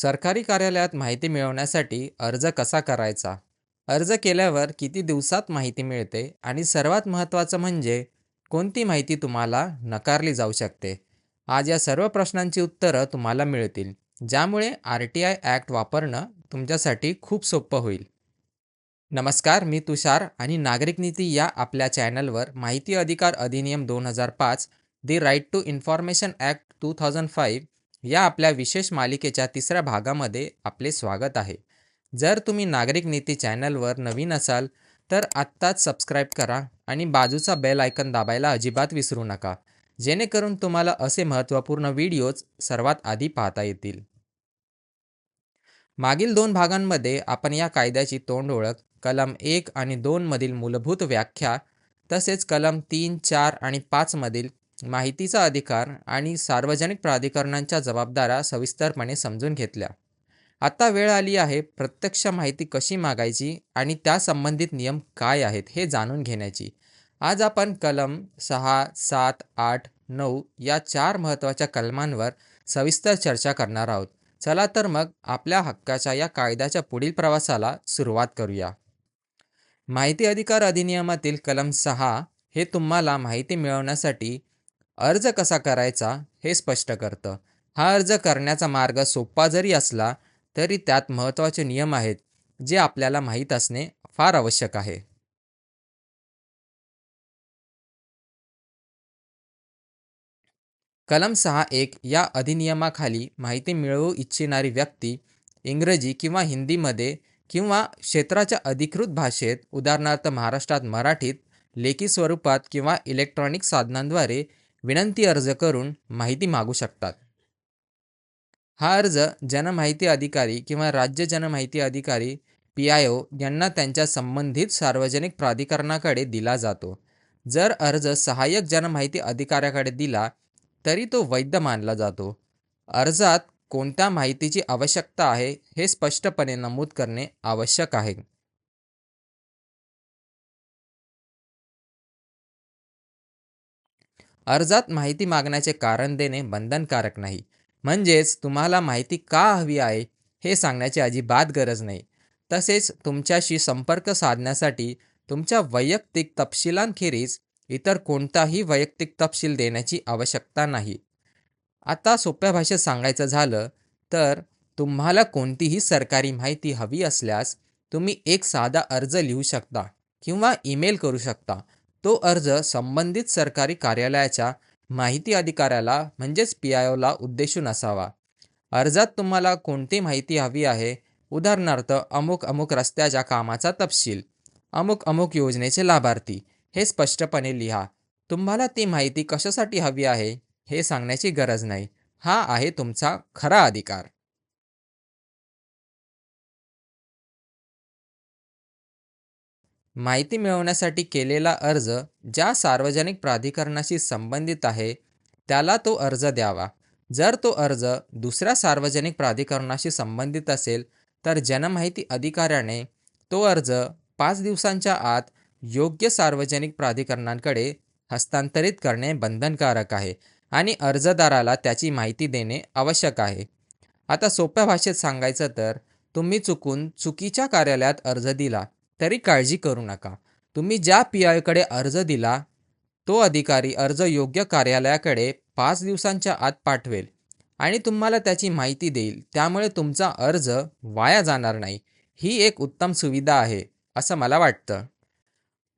सरकारी कार्यालयात माहिती मिळवण्यासाठी अर्ज कसा करायचा? अर्ज केल्यावर किती दिवसात माहिती मिळते आणि सर्वात महत्त्वाचं म्हणजे कोणती माहिती तुम्हाला नकारली जाऊ शकते? आज या सर्व प्रश्नांची उत्तरं तुम्हाला मिळतील ज्यामुळे आर टी आय ॲक्ट वापरणं तुमच्यासाठी खूप सोपं होईल. नमस्कार मी तुषार आणि नागरिक नीती या आपल्या चॅनलवर माहिती अधिकार अधिनियम दोन हजार पाच the right to information act two thousand five या आपल्या विशेष मालिकेच्या तिसऱ्या भागामध्ये आपले स्वागत आहे. जर तुम्ही नागरिक नीती चॅनलवर नवीन असाल तर आत्ताच सबस्क्राईब करा आणि बाजूचा बेल आयकन दाबायला अजिबात विसरू नका जेणेकरून तुम्हाला असे महत्त्वपूर्ण व्हिडिओज सर्वात आधी पाहता येतील. मागील दोन भागांमध्ये आपण या कायद्याची तोंड ओळख कलम एक आणि दोनमधील मूलभूत व्याख्या तसेच कलम तीन चार आणि पाचमधील माहितीचा अधिकार आणि सार्वजनिक प्राधिकरणांच्या जबाबदाऱ्या सविस्तरपणे समजून घेतल्या. आता वेळ आली आहे प्रत्यक्ष माहिती कशी मागायची आणि त्या संबंधित नियम काय आहेत हे जाणून घेण्याची. आज आपण कलम सहा सात आठ नऊ या चार महत्त्वाच्या कलमांवर सविस्तर चर्चा करणार आहोत. चला तर मग आपल्या हक्काच्या या कायद्याच्या पुढील प्रवासाला सुरुवात करूया. माहिती अधिकार अधिनियमातील कलम सहा हे तुम्हाला माहिती मिळवण्यासाठी अर्ज कसा करायचा हे स्पष्ट करतं. हा अर्ज करण्याचा मार्ग सोपा जरी असला तरी त्यात महत्त्वाचे नियम आहेत जे आपल्याला माहीत असणे फार आवश्यक आहे. कलम सहा एक या अधिनियमाखाली माहिती मिळवू इच्छिणारी व्यक्ती इंग्रजी किंवा हिंदीमध्ये किंवा क्षेत्राच्या अधिकृत भाषेत उदाहरणार्थ महाराष्ट्रात मराठीत लेखी स्वरूपात किंवा इलेक्ट्रॉनिक साधनांद्वारे विनंती अर्ज करून माहिती मागू शकतात. हा अर्ज जनमाहिती अधिकारी किंवा राज्य जनमाहिती अधिकारी पी आय ओ यांना त्यांच्या संबंधित सार्वजनिक प्राधिकरणाकडे दिला जातो. जर अर्ज सहाय्यक जनमाहिती अधिकाऱ्याकडे दिला तरी तो वैध मानला जातो. अर्जात कोणत्या माहितीची आवश्यकता आहे हे स्पष्टपणे नमूद करणे आवश्यक आहे. अर्जात माहिती मागण्याचे कारण देणे बंधनकारक नाही. म्हणजेच तुम्हाला माहिती का हवी आहे हे सांगण्याची अजिबात गरज नाही. तसेच तुमच्याशी संपर्क साधण्यासाठी तुमच्या वैयक्तिक तपशिलांखेरीज इतर कोणताही वैयक्तिक तपशील देण्याची आवश्यकता नाही. आता सोप्या भाषेत सांगायचं झालं तर तुम्हाला कोणतीही सरकारी माहिती हवी असल्यास तुम्ही एक साधा अर्ज लिहू शकता किंवा ईमेल करू शकता. तो अर्ज संबंधित सरकारी कार्यालयाच्या माहिती अधिकाऱ्याला म्हणजेच पी आय ओला उद्देशून असावा. अर्जात तुम्हाला कोणती माहिती हवी आहे? उदाहरणार्थ अमुक अमुक रस्त्याच्या कामाचा तपशील अमुक अमुक योजनेचे लाभार्थी हे स्पष्टपणे लिहा. तुम्हाला ती माहिती कशासाठी हवी आहे? हे सांगण्याची गरज नाही. हा आहे तुमचा खरा अधिकार. माहिती मिळवण्यासाठी केलेला अर्ज ज्या सार्वजनिक प्राधिकरणाशी संबंधित आहे त्याला तो अर्ज द्यावा. जर तो अर्ज दुसऱ्या सार्वजनिक प्राधिकरणाशी संबंधित असेल तर जनमाहिती अधिकाऱ्याने तो अर्ज पाच दिवसांच्या आत योग्य सार्वजनिक प्राधिकरणांकडे हस्तांतरित करणे बंधनकारक आहे आणि अर्जदाराला त्याची माहिती देणे आवश्यक आहे. आता सोप्या भाषेत सांगायचं तर तुम्ही चुकून चुकीच्या कार्यालयात अर्ज दिला. तरी काळजी करू नका. तुम्ही ज्या पी आयकडे अर्ज दिला तो अधिकारी अर्ज योग्य कार्यालयाकडे पाच दिवसांच्या आत पाठवेल आणि तुम्हाला त्याची माहिती देईल. त्यामुळे तुमचा अर्ज वाया जाणार नाही. ही एक उत्तम सुविधा आहे असं मला वाटतं.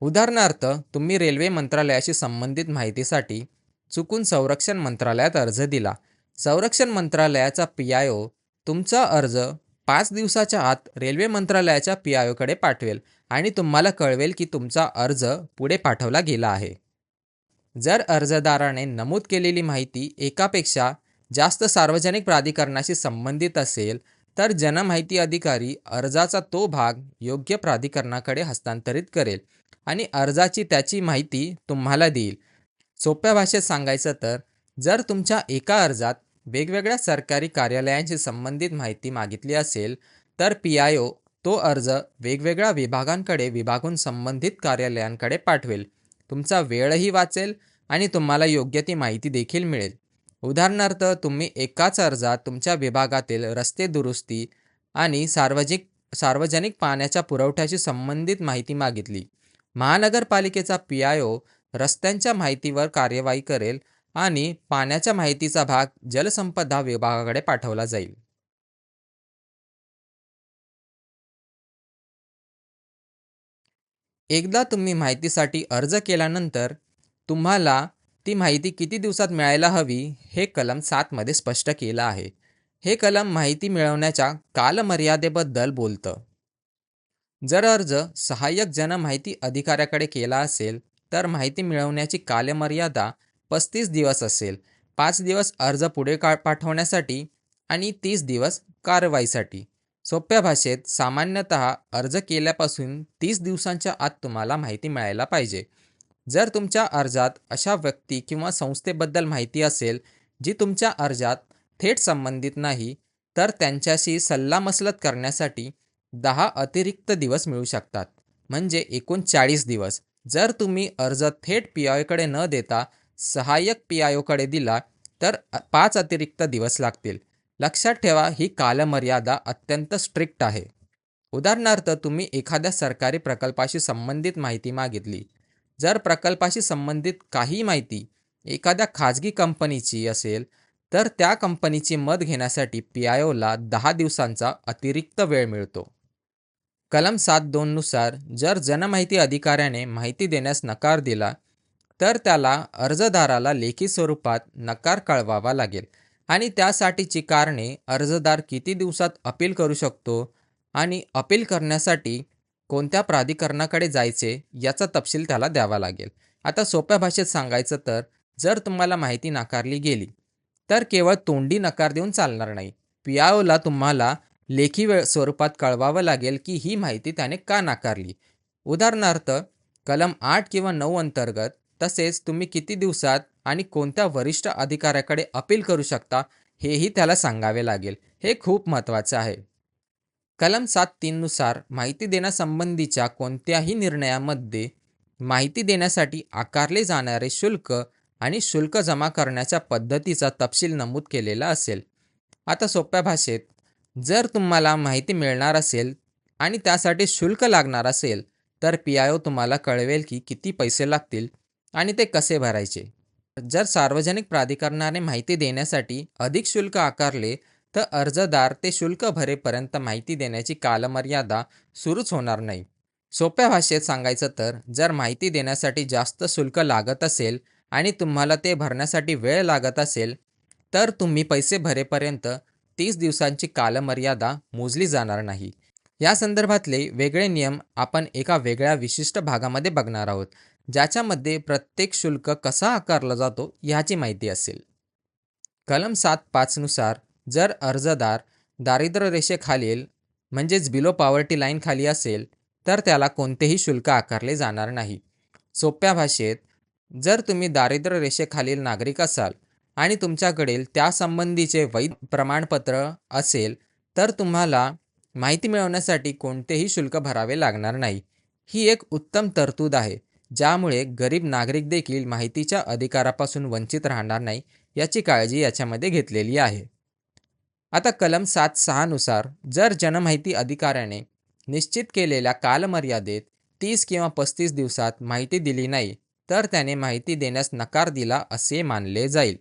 उदाहरणार्थ तुम्ही रेल्वे मंत्रालयाशी संबंधित माहितीसाठी चुकून संरक्षण मंत्रालयात अर्ज दिला. संरक्षण मंत्रालयाचा पी आय ओ तुमचा अर्ज पाच दिवसाच्या आत रेल्वे मंत्रालयाच्या पी आय ओकडे पाठवेल आणि तुम्हाला कळवेल की तुमचा अर्ज पुढे पाठवला गेला आहे. जर अर्जदाराने नमूद केलेली माहिती एकापेक्षा जास्त सार्वजनिक प्राधिकरणाशी संबंधित असेल तर जनमाहिती अधिकारी अर्जाचा तो भाग योग्य प्राधिकरणाकडे हस्तांतरित करेल आणि अर्जाची त्याची माहिती तुम्हाला देईल. सोप्या भाषेत सांगायचं तर जर तुमच्या एका अर्जात वेगवेगळ्या सरकारी कार्यालयांशी संबंधित माहिती मागितली असेल तर पी आय ओ तो अर्ज वेगवेगळ्या विभागांकडे विभागून संबंधित कार्यालयांकडे पाठवेल. तुमचा वेळही वाचेल आणि तुम्हाला योग्य ती माहिती देखील मिळेल. उदाहरणार्थ तुम्ही एकाच अर्जात तुमच्या विभागातील रस्ते दुरुस्ती आणि सार्वजनिक सार्वजनिक पाण्याच्या पुरवठ्याशी संबंधित माहिती मागितली. महानगरपालिकेचा पी आय ओ रस्त्यांच्या माहितीवर कार्यवाही करेल आणि पाण्याच्या माहितीचा भाग जलसंपदा विभागाकडे पाठवला जाईल. एकदा तुम्ही माहितीसाठी अर्ज केल्यानंतर तुम्हाला ती माहिती किती दिवसात मिळायला हवी हे कलम सातमध्ये स्पष्ट केलं आहे. हे कलम माहिती मिळवण्याच्या कालमर्यादेबद्दल बोलतं. जर अर्ज सहाय्यक जनमाहिती अधिकाऱ्याकडे केला असेल तर माहिती मिळवण्याची कालमर्यादा पस्तीस दिवस असेल. पाच दिवस अर्ज पुढे का पाठवण्यासाठी आणि तीस दिवस कारवाईसाठी. सोप्या भाषेत सामान्यतः अर्ज केल्यापासून तीस दिवसांच्या आत तुम्हाला माहिती मिळायला पाहिजे. जर तुमच्या अर्जात अशा व्यक्ती किंवा संस्थेबद्दल माहिती असेल जी तुमच्या अर्जात थेट संबंधित नाही तर त्यांच्याशी सल्लामसलत करण्यासाठी दहा अतिरिक्त दिवस मिळू शकतात. म्हणजे एकूण चाळीस दिवस. जर तुम्ही अर्ज थेट पी आयकडे न देता सहाय्यक पी आय ओकडे दिला तर पाच अतिरिक्त दिवस लागतील. लक्षात ठेवा ही कालमर्यादा अत्यंत स्ट्रिक्ट आहे. उदाहरणार्थ तुम्ही एखाद्या सरकारी प्रकल्पाशी संबंधित माहिती मागितली. जर प्रकल्पाशी संबंधित काही माहिती एखाद्या खाजगी कंपनीची असेल तर त्या कंपनीची मत घेण्यासाठी पी आय ओला दहा दिवसांचा अतिरिक्त वेळ मिळतो. कलम सात दोननुसार जर जनमाहिती अधिकाऱ्याने माहिती देण्यास नकार दिला तर त्याला अर्जदाराला लेखी स्वरूपात नकार कळवावा लागेल. आणि त्यासाठीची कारणे अर्जदार किती दिवसात अपील करू शकतो आणि अपील करण्यासाठी कोणत्या प्राधिकरणाकडे जायचे याचा तपशील त्याला द्यावा लागेल. आता सोप्या भाषेत सांगायचं तर जर तुम्हाला माहिती नाकारली गेली तर केवळ तोंडी नकार देऊन चालणार नाही. पी आय ओला तुम्हाला लेखी वेळ स्वरूपात कळवावं लागेल की ही माहिती त्याने का नाकारली? उदाहरणार्थ कलम आठ किंवा नऊ अंतर्गत तसेच तुम्ही किती दिवसात आणि कोणत्या वरिष्ठ अधिकाऱ्याकडे अपील करू शकता हेही त्याला सांगावे लागेल. हे खूप महत्त्वाचं आहे. कलम सात तीननुसार माहिती देण्यासंबंधीच्या कोणत्याही निर्णयामध्ये माहिती देण्यासाठी आकारले जाणारे शुल्क आणि शुल्क जमा करण्याच्या पद्धतीचा तपशील नमूद केलेला असेल. आता सोप्या भाषेत जर तुम्हाला माहिती मिळणार असेल आणि त्यासाठी शुल्क लागणार असेल तर पी आय ओ तुम्हाला कळवेल की किती पैसे लागतील. आणि ते कसे भरायचे? जर सार्वजनिक प्राधिकरणाने माहिती देण्यासाठी अधिक शुल्क आकारले तर अर्जदार ते शुल्क भरेपर्यंत माहिती देण्याची कालमर्यादा सुरूच होणार नाही. सोप्या भाषेत सांगायचं तर जर माहिती देण्यासाठी जास्त शुल्क लागत असेल आणि तुम्हाला ते भरण्यासाठी वेळ लागत असेल तर तुम्ही पैसे भरेपर्यंत तीस दिवसांची कालमर्यादा मोजली जाणार नाही. या संदर्भातले वेगळे नियम आपण एका वेगळ्या विशिष्ट भागामध्ये बघणार आहोत. ज्याच्यामध्ये प्रत्येक शुल्क कसा आकारला जातो ह्याची माहिती असेल. कलम सात पाचनुसार जर अर्जदार दारिद्र्य रेषेखालील म्हणजेच बिलो पॉवर्टी लाईनखाली असेल तर त्याला कोणतेही शुल्क आकारले जाणार नाही. सोप्या भाषेत जर तुम्ही दारिद्र्य रेषेखालील नागरिक असाल आणि तुमच्याकडील त्यासंबंधीचे वैध प्रमाणपत्र असेल तर तुम्हाला माहिती मिळवण्यासाठी कोणतेही शुल्क भरावे लागणार नाही. ही एक उत्तम तरतूद आहे. ज्यामुळे गरीब नागरिक देखील माहितीच्या अधिकारापासून वंचित राहणार नाही याची काळजी याच्यामध्ये घेतलेली आहे. आता कलम सात सहानुसार जर जनमाहिती अधिकाऱ्याने निश्चित केलेल्या कालमर्यादेत तीस किंवा पस्तीस दिवसात माहिती दिली नाही तर त्याने माहिती देण्यास नकार दिला असे मानले जाईल.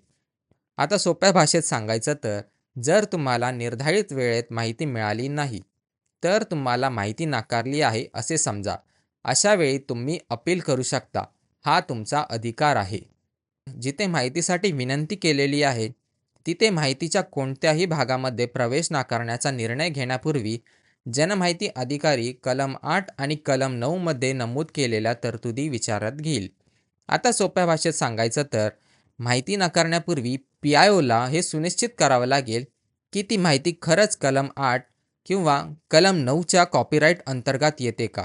आता सोप्या भाषेत सांगायचं तर जर तुम्हाला निर्धारित वेळेत माहिती मिळाली नाही तर तुम्हाला माहिती नाकारली आहे असे समजा. अशा वेळी तुम्ही अपील करू शकता. हा तुमचा अधिकार आहे. जिथे माहितीसाठी विनंती केलेली आहे तिथे माहितीच्या कोणत्याही भागामध्ये प्रवेश नाकारण्याचा निर्णय घेण्यापूर्वी जनमाहिती अधिकारी कलम आठ आणि कलम नऊमध्ये नमूद केलेल्या तरतुदी विचारात घेईल. आता सोप्या भाषेत सांगायचं तर माहिती नाकारण्यापूर्वी पी आय ओला हे सुनिश्चित करावं लागेल की ती माहिती खरंच कलम आठ किंवा कलम नऊच्या कॉपीराईट अंतर्गत येते का?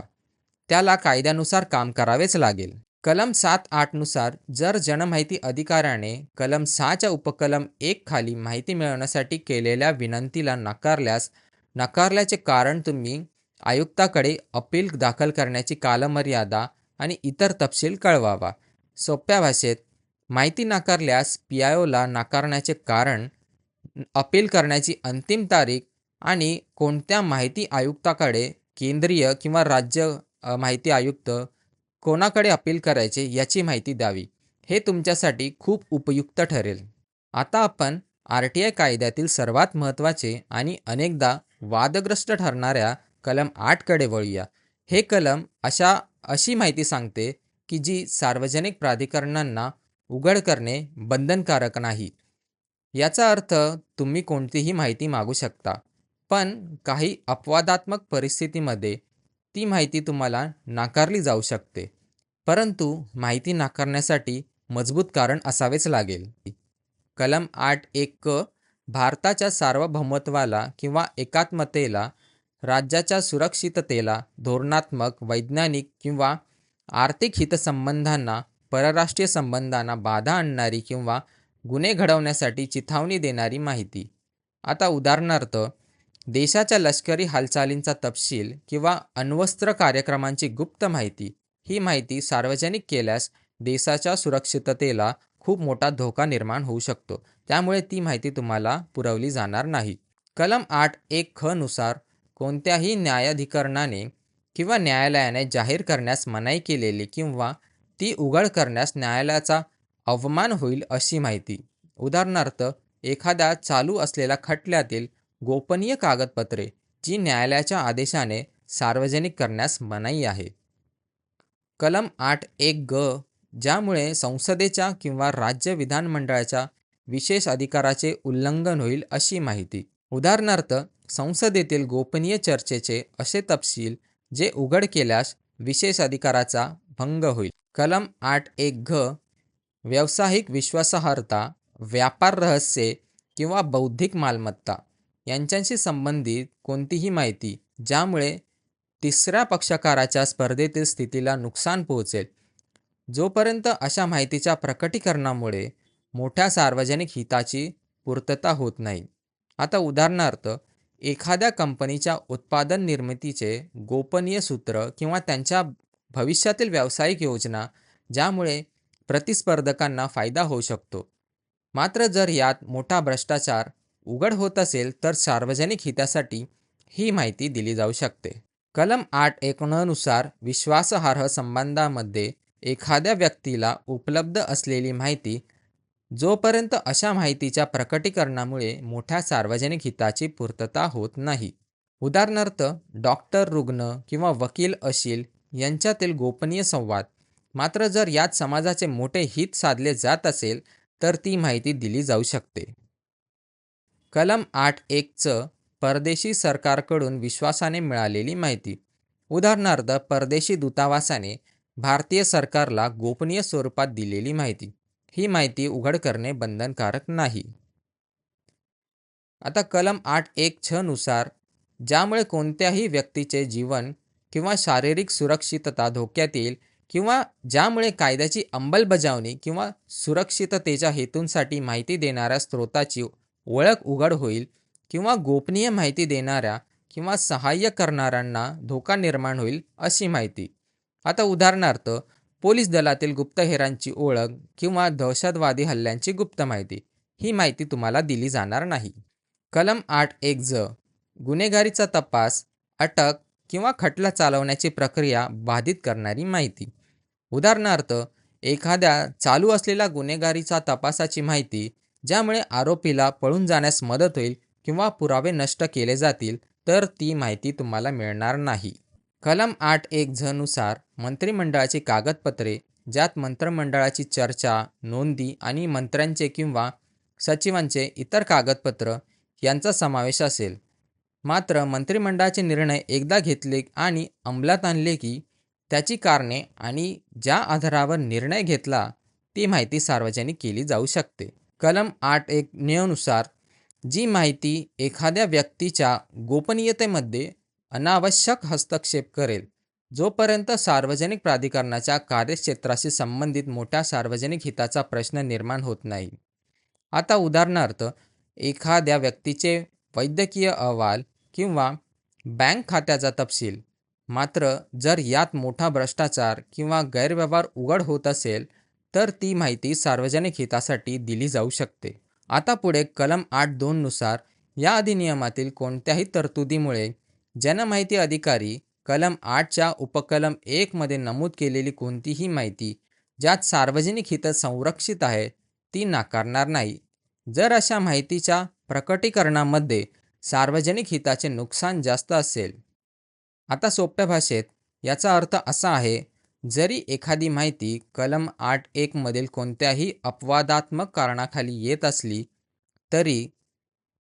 त्याला कायद्यानुसार काम करावेच लागेल. कलम सात आठनुसार जर जनमाहिती अधिकाऱ्याने कलम सहाच्या उपकलम एक खाली माहिती मिळवण्यासाठी केलेल्या विनंतीला नकारल्यास नकारल्याचे कारण तुम्ही आयुक्ताकडे अपील दाखल करण्याची कालमर्यादा आणि इतर तपशील कळवावा. सोप्या भाषेत माहिती नाकारल्यास पी आय ओला नाकारण्याचे कारण अपील करण्याची अंतिम तारीख आणि कोणत्या माहिती आयुक्ताकडे केंद्रीय किंवा राज्य माहिती आयुक्त कोणाकडे अपील करायचे याची माहिती द्यावी. हे तुमच्यासाठी खूप उपयुक्त ठरेल. आता आपण आर टी आय कायद्यातील सर्वात महत्त्वाचे आणि अनेकदा वादग्रस्त ठरणाऱ्या कलम आठकडे वळूया. हे कलम अशा अशी माहिती सांगते की जी सार्वजनिक प्राधिकरणांना उघड करणे बंधनकारक नाही. याचा अर्थ तुम्ही कोणतीही माहिती मागू शकता. पण काही अपवादात्मक परिस्थितीमध्ये ती माहिती तुम्हाला नाकारली जाऊ शकते. परंतु माहिती नाकारण्यासाठी मजबूत कारण असावेच लागेल. कलम आठ एक क भारताच्या सार्वभौमत्वाला किंवा एकात्मतेला राज्याच्या सुरक्षिततेला धोरणात्मक वैज्ञानिक किंवा आर्थिक हितसंबंधांना परराष्ट्रीय संबंधांना बाधा आणणारी किंवा गुन्हे घडवण्यासाठी चिथावणी देणारी माहिती. आता उदाहरणार्थ देशाच्या लष्करी हालचालींचा तपशील किंवा अण्वस्त्र कार्यक्रमांची गुप्त माहिती ही माहिती सार्वजनिक केल्यास देशाच्या सुरक्षिततेला खूप मोठा धोका निर्माण होऊ शकतो. त्यामुळे ती माहिती तुम्हाला पुरवली जाणार नाही. कलम आठ एक ख नुसार कोणत्याही न्यायाधिकरणाने किंवा न्यायालयाने जाहीर करण्यास मनाई केलेली किंवा ती उघड करण्यास न्यायालयाचा अवमान होईल अशी माहिती. उदाहरणार्थ एखाद्या चालू असलेल्या खटल्यातील गोपनीय कागदपत्रे जी न्यायालयाच्या आदेशाने सार्वजनिक करण्यास मनाई आहे. कलम आठ एक ग ज्यामुळे संसदेच्या किंवा राज्य विधानमंडळाच्या विशेष अधिकाराचे उल्लंघन होईल अशी माहिती. उदाहरणार्थ संसदेतील गोपनीय चर्चेचे असे तपशील जे उघड केल्यास विशेष अधिकाराचा भंग होईल. कलम आठ एक घ व्यावसायिक विश्वासार्हता व्यापार रहस्ये किंवा बौद्धिक मालमत्ता. यांच्याशी संबंधित कोणतीही माहिती ज्यामुळे तिसऱ्या पक्षकाराच्या स्पर्धेतील स्थितीला नुकसान पोहोचेल. जोपर्यंत अशा माहितीच्या प्रकटीकरणामुळे मोठ्या सार्वजनिक हिताची पूर्तता होत नाही. आता उदाहरणार्थ एखाद्या कंपनीच्या उत्पादन निर्मितीचे गोपनीय सूत्र किंवा त्यांच्या भविष्यातील व्यावसायिक योजना ज्यामुळे प्रतिस्पर्धकांना फायदा होऊ शकतो. मात्र जर यात मोठा भ्रष्टाचार उघड होत असेल तर सार्वजनिक हितासाठी ही माहिती दिली जाऊ शकते. कलम आठ एकोणनुसार विश्वासार्ह संबंधामध्ये एखाद्या व्यक्तीला उपलब्ध असलेली माहिती जोपर्यंत अशा माहितीच्या प्रकटीकरणामुळे मोठ्या सार्वजनिक हिताची पूर्तता होत नाही. उदाहरणार्थ डॉक्टर रुग्ण किंवा वकील अशील यांच्यातील गोपनीय संवाद मात्र जर यात समाजाचे मोठे हित साधले जात असेल तर ती माहिती दिली जाऊ शकते. कलम आठ एकचं परदेशी सरकारकडून विश्वासाने मिळालेली माहिती. उदाहरणार्थ परदेशी दूतावासाने भारतीय सरकारला गोपनीय स्वरूपात दिलेली माहिती. ही माहिती उघड करणे बंधनकारक नाही. आता कलम आठ एक छ नुसार ज्यामुळे कोणत्याही व्यक्तीचे जीवन किंवा शारीरिक सुरक्षितता धोक्यात येईल किंवा ज्यामुळे कायद्याची अंमलबजावणी किंवा सुरक्षिततेच्या हेतूंसाठी माहिती देणाऱ्या स्रोताची ओळख उघड होईल किंवा गोपनीय माहिती देणाऱ्या किंवा सहाय्य करणाऱ्यांना धोका निर्माण होईल अशी माहिती. आता उदाहरणार्थ पोलीस दलातील गुप्तहेरांची ओळख किंवा दहशतवादी हल्ल्यांची गुप्त माहिती. ही माहिती तुम्हाला दिली जाणार नाही. कलम आठ एक ज गुन्हेगारीचा तपास अटक किंवा खटला चालवण्याची प्रक्रिया बाधित करणारी माहिती. उदाहरणार्थ एखाद्या चालू असलेल्या गुन्हेगारीचा तपासाची माहिती ज्यामुळे आरोपीला पळून जाण्यास मदत होईल किंवा पुरावे नष्ट केले जातील तर ती माहिती तुम्हाला मिळणार नाही. कलम आठ एक झनुसार मंत्रिमंडळाची कागदपत्रे ज्यात मंत्रिमंडळाची चर्चा नोंदी आणि मंत्र्यांचे किंवा सचिवांचे इतर कागदपत्र यांचा समावेश असेल. मात्र मंत्रिमंडळाचे निर्णय एकदा घेतले आणि अंमलात आणले की त्याची कारणे आणि ज्या आधारावर निर्णय घेतला ती माहिती सार्वजनिक केली जाऊ शकते. कलम आठ एक नियमानुसार जी माहिती एखाद्या व्यक्तीच्या गोपनीयतेमध्ये अनावश्यक हस्तक्षेप करेल जोपर्यंत सार्वजनिक प्राधिकरणाच्या कार्यक्षेत्राशी संबंधित मोठ्या सार्वजनिक हिताचा प्रश्न निर्माण होत नाही. आता उदाहरणार्थ एखाद्या व्यक्तीचे वैद्यकीय अहवाल किंवा बँक खात्याचा तपशील मात्र जर यात मोठा भ्रष्टाचार किंवा गैरव्यवहार उघड होत असेल तर ती माहिती सार्वजनिक हितासाठी दिली जाऊ शकते. आता पुढे कलम आठ दोननुसार या अधिनियमातील कोणत्याही तरतुदीमुळे जनमाहिती अधिकारी कलम आठच्या उपकलम एकमध्ये नमूद केलेली कोणतीही माहिती ज्यात सार्वजनिक हित संरक्षित आहे ती नाकारणार नाही. जर अशा माहितीच्या प्रकटीकरणामध्ये सार्वजनिक हिताचे नुकसान जास्त असेल. आता सोप्या भाषेत याचा अर्थ असा आहे जरी एखादी माहिती कलम आठ एकमधील कोणत्याही अपवादात्मक कारणाखाली येत असली तरी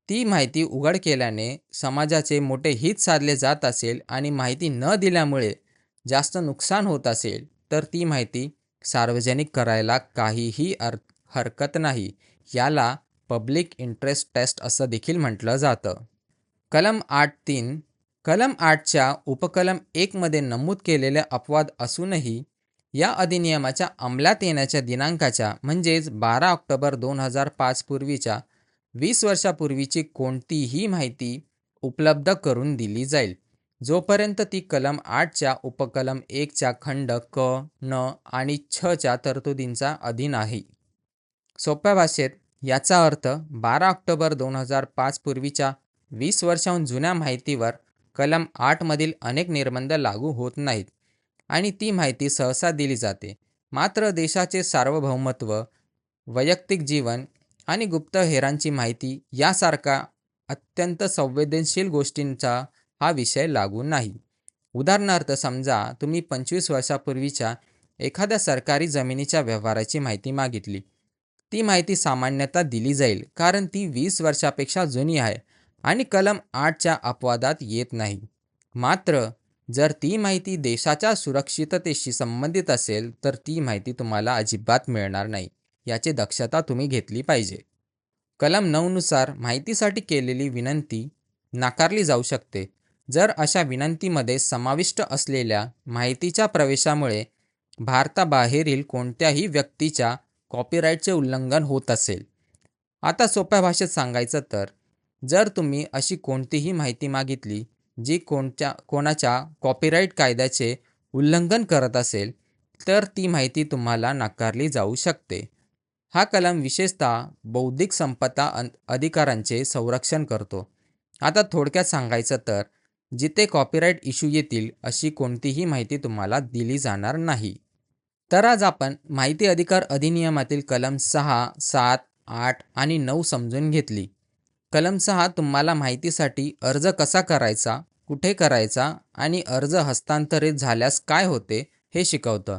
ती माहिती उघड केल्याने समाजाचे मोठे हित साधले जात असेल आणि माहिती न दिल्यामुळे जास्त नुकसान होत असेल तर ती माहिती सार्वजनिक करायला काहीही अर हरकत नाही. याला पब्लिक इंटरेस्ट टेस्ट असं देखील म्हटलं जातं. कलम आठ तीन कलम आठच्या उपकलम एकमध्ये नमूद केलेले अपवाद असूनही या अधिनियमाच्या अंमलात येण्याच्या दिनांकाच्या म्हणजेच बारा ऑक्टोबर दोन हजार पाच पूर्वीच्या वीस वर्षापूर्वीची कोणतीही माहिती उपलब्ध करून दिली जाईल. जोपर्यंत ती कलम आठच्या उपकलम एकच्या खंड क न आणि छच्या तरतुदींचा अधीन आहे. सोप्या भाषेत याचा अर्थ बारा ऑक्टोबर दोन हजार पाच पूर्वीच्या वीस वर्षाहून जुन्या माहितीवर कलम आठमधील अनेक निर्बंध लागू होत नाहीत. आणि ती माहिती सहसा दिली जाते. मात्र देशाचे सार्वभौमत्व वैयक्तिक जीवन आणि गुप्त हेरांची माहिती यासारखा अत्यंत संवेदनशील गोष्टींचा हा विषय लागू नाही. उदाहरणार्थ समजा तुम्ही पंचवीस वर्षापूर्वीच्या एखाद्या सरकारी जमिनीच्या व्यवहाराची माहिती मागितली. ती माहिती सामान्यतः दिली जाईल कारण ती वीस वर्षापेक्षा जुनी आहे. आणि कलम आठच्या अपवादात येत नाही. मात्र जर ती माहिती देशाच्या सुरक्षिततेशी संबंधित असेल तर ती माहिती तुम्हाला अजिबात मिळणार नाही. याची दक्षता तुम्ही घेतली पाहिजे. कलम नऊनुसार माहितीसाठी केलेली विनंती नाकारली जाऊ शकते. जर अशा विनंतीमध्ये समाविष्ट असलेल्या माहितीच्या प्रवेशामुळे भारताबाहेरील कोणत्याही व्यक्तीच्या कॉपीराईटचे उल्लंघन होत असेल. आता सोप्या भाषेत सांगायचं तर जर तुम्ही अशी कोणतीही माहिती मागितली जी कोणत्या कोणाच्या कॉपीराईट कायद्याचे उल्लंघन करत असेल तर ती माहिती तुम्हाला नाकारली जाऊ शकते. हा कलम विशेषतः बौद्धिक संपदा अधिकारांचे संरक्षण करतो. आता थोडक्यात सांगायचं तर जिथे कॉपीराईट इश्यू येतील अशी कोणतीही माहिती तुम्हाला दिली जाणार नाही. तर आज आपण माहिती अधिकार अधिनियमातील कलम सहा सात आठ आणि नऊ समजून घेतली. कलम सहा तुम्हाला माहितीसाठी अर्ज कसा करायचा कुठे करायचा आणि अर्ज हस्तांतरित झाल्यास काय होते हे शिकवतं.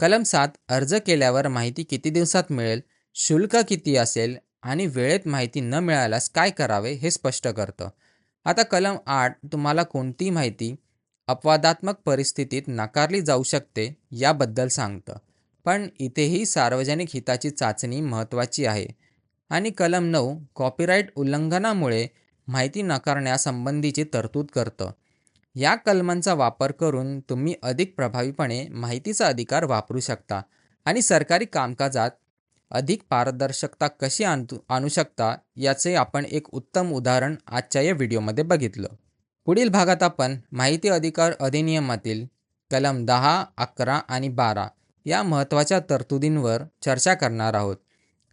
कलम सात अर्ज केल्यावर माहिती किती दिवसात मिळेल शुल्क किती असेल आणि वेळेत माहिती न मिळाल्यास काय करावे हे स्पष्ट करतं. आता कलम आठ तुम्हाला कोणती माहिती अपवादात्मक परिस्थितीत नाकारली जाऊ शकते याबद्दल सांगतं. पण इथेही सार्वजनिक हिताची चाचणी महत्त्वाची आहे. आणि कलम नऊ कॉपीराईट उल्लंघनामुळे माहिती नाकारण्यासंबंधीची तरतूद करतं. या कलमांचा वापर करून तुम्ही अधिक प्रभावीपणे माहितीचा अधिकार वापरू शकता आणि सरकारी कामकाजात अधिक पारदर्शकता कशी आणू आणू शकता याचे आपण एक उत्तम उदाहरण आजच्या या व्हिडिओमध्ये बघितलं. पुढील भागात आपण माहिती अधिकार अधिनियमातील कलम दहा अकरा आणि बारा या महत्त्वाच्या तरतुदींवर चर्चा करणार आहोत.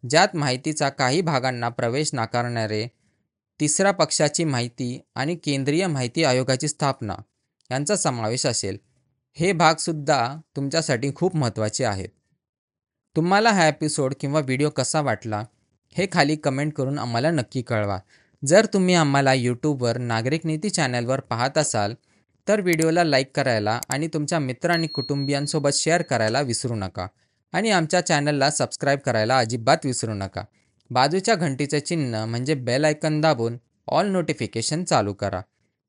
ज्यात माहितीचा काही भागांना प्रवेश नाकारणारे तिसऱ्या पक्षाची माहिती आणि केंद्रीय माहिती आयोगाची स्थापना यांचा समावेश असेल. हे भागसुद्धा तुमच्यासाठी खूप महत्त्वाचे आहेत. तुम्हाला हा एपिसोड किंवा व्हिडिओ कसा वाटला हे खाली कमेंट करून आम्हाला नक्की कळवा. जर तुम्ही आम्हाला यूट्यूबवर नागरिक नीती चॅनलवर पाहत असाल तर व्हिडिओला लाईक करायला आणि तुमच्या मित्र आणि कुटुंबियांसोबत शेअर करायला विसरू नका. आणि आमच्या चॅनलला सबस्क्राईब करायला अजिबात विसरू नका. बाजूच्या घंटीचे चिन्ह म्हणजे बेल आयकन दाबून ऑल नोटिफिकेशन चालू करा.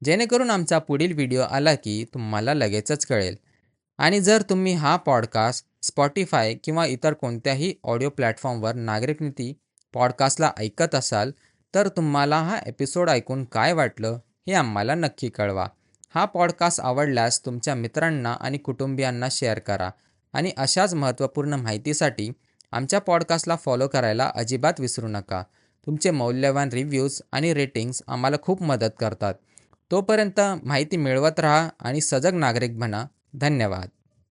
जेणेकरून आमचा पुढील व्हिडिओ आला की तुम्हाला लगेचच कळेल. आणि जर तुम्ही हा पॉडकास्ट स्पॉटीफाय किंवा इतर कोणत्याही ऑडिओ प्लॅटफॉर्मवर नागरिक नीती पॉडकास्टला ऐकत असाल तर तुम्हाला हा एपिसोड ऐकून काय वाटलं हे आम्हाला नक्की कळवा. हा पॉडकास्ट आवडल्यास तुमच्या मित्रांना आणि कुटुंबियांना शेअर करा. आणि अशाच महत्त्वपूर्ण माहितीसाठी आमच्या पॉडकास्टला फॉलो करायला अजिबात विसरू नका. तुमचे मौल्यवान रिव्ह्यूज आणि रेटिंग्स आम्हाला खूप मदत करतात. तोपर्यंत माहिती मिळवत राहा आणि सजग नागरिक बना. धन्यवाद.